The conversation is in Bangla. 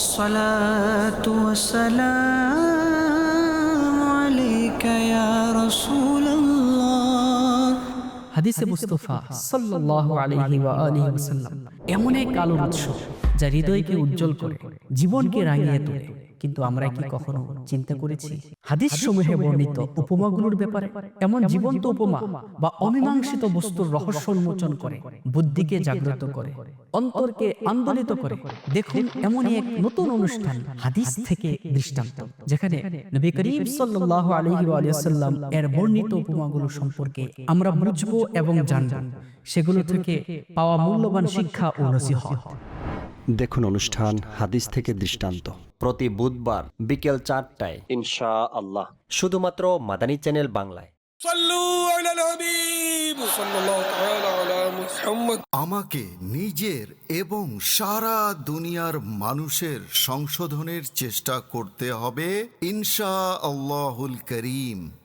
الصلاة والسلام عليك يا رسول الله হাদিসে মুস্তফা সাল্লাল্লাহু আলাইহি ওয়া আলিহি ওয়াসাল্লাম এমন এক আলোর উৎস যা হৃদয়কে উজ্জ্বল করে জীবনকে রাঙিয়ে তোলে কিন্তু আমরা কি কখনো চিন্তা করেছি? হাদিস সমূহে বর্ণিত উপমাগুলোর ব্যাপারে এমন জীবন্ত উপমা বা অমীমাংসিত বস্তুর রহস্য উন্মোচন করে বুদ্ধিকে জাগ্রত করে অন্তরকে আন্দোলিত করে। দেখুন এমনই এক নতুন অনুষ্ঠান হাদিস থেকে দৃষ্টান্ত যেখানে নবী করিম সাল্লাল্লাহু আলাইহি ওয়া আলিহি ওয়াসাল্লাম এর বর্ণিত উপমাগুলো সম্পর্কে আমরা বুঝব এবং জানব। সেগুলো থেকে পাওয়া মূল্যবান শিক্ষা ও নসিহত দেখুন অনুষ্ঠান হাদিস থেকে দৃষ্টান্ত প্রতি বুধবার বিকেল চারটায়। ইনশা আল্লাহ শুধুমাত্র মাদানী চ্যানেল বাংলায়। আমাকে নিজের এবং সারা দুনিয়ার মানুষের সংশোধনের চেষ্টা করতে হবে ইনশা আল্লাহুল করিম।